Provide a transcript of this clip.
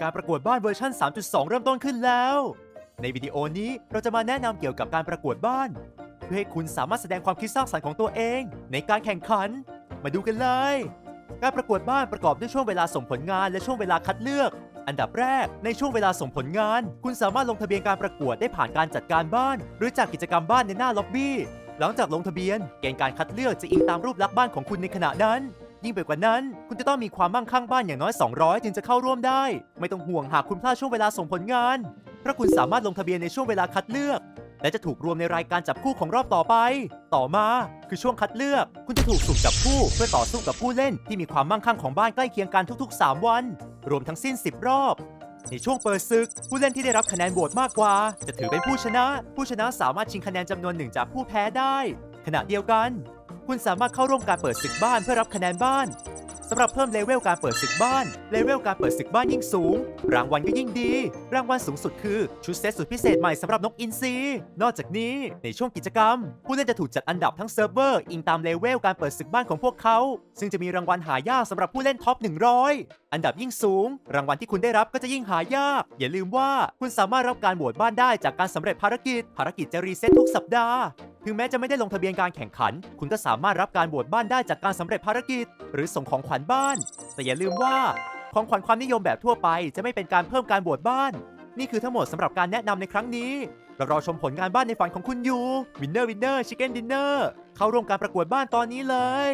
การประกวดบ้านเวอร์ชัน3.2 เริ่มต้นขึ้นแล้ว ในวิดีโอนี้เราจะมาแนะนำเกี่ยวกับการประกวดบ้าน เพื่อให้คุณสามารถแสดงความคิดสร้างสรรค์ของตัวเอง ในการแข่งขัน มาดูกันเลย การประกวดบ้านประกอบด้วยช่วงเวลาส่งผลงานและช่วงเวลาคัดเลือก อันดับแรก ในช่วงเวลาส่งผลงาน คุณสามารถลงทะเบียนการประกวดได้ผ่านการจัดการบ้าน หรือจากกิจกรรมบ้านในหน้าล็อบบี้หลังจากลงทะเบียน เกณฑ์การคัดเลือกจะอิงตามรูปลักษณ์บ้านของคุณในขณะนั้น ยิ่งไปกว่านั้น คุณจะต้องมีความมั่งคั่งบ้านอย่างน้อย 200 จึงจะเข้าร่วมได้ ไม่ต้องห่วงหากคุณพลาดช่วงเวลาส่งผลงาน เพราะคุณสามารถลงทะเบียนในช่วงเวลาคัดเลือก และจะถูกรวมในรายการจับคู่ของรอบต่อไป ต่อมาคือช่วงคัดเลือก คุณจะถูกสุ่มจับคู่เพื่อต่อสู้กับผู้เล่นที่มีความมั่งคั่งของบ้านใกล้เคียงกันทุก ๆ 3 วัน รวมทั้งสิ้น 10 รอบในช่วงเปิดศึก ผู้เล่นที่ได้รับคะแนนโหวตมากกว่า จะถือเป็นผู้ชนะ ผู้ชนะสามารถชิงคะแนนจำนวนหนึ่งจากผู้แพ้ได้ ขณะเดียวกัน คุณสามารถเข้าร่วมการเปิดศึกบ้านเพื่อรับคะแนนบ้านสำหรับเพิ่มเลเวลการเปิดศึกบ้าน เลเวลการเปิดศึกบ้านยิ่งสูง รางวัลก็ยิ่งดี รางวัลสูงสุดคือชุดเซตสุดพิเศษใหม่สำหรับนกอินทรี นอกจากนี้ในช่วงกิจกรรม ผู้เล่นจะถูกจัดอันดับทั้งเซิร์ฟเวอร์อิงตามเลเวลการเปิดศึกบ้านของพวกเขา ซึ่งจะมีรางวัลหายากสำหรับผู้เล่นท็อป 100 อันดับยิ่งสูง รางวัลที่คุณได้รับก็จะยิ่งหายาก อย่าลืมว่าคุณสามารถรับการโหวตบ้านได้จากการสำเร็จภารกิจ ภารกิจจะรีเซ็ตทุกสัปดาห์ ถึงแม้จะไม่ได้ลงทะเบียนการแข่งขัน คุณก็สามารถรับการโหวตบ้านได้จากการสำเร็จภารกิจ หรือส่งของขวัญบ้าน แต่อย่าลืมว่าของขวัญความนิยมแบบทั่วไปจะไม่เป็นการเพิ่มการโหวตบ้าน นี่คือทั้งหมดสำหรับการแนะนำในครั้งนี้เรารอชมผลงานบ้านในฝันของคุณอยู่วินเนอร์วินเนอร์ชิคเก้นดินเนอร์เข้าร่วมการประกวดบ้านตอนนี้เลย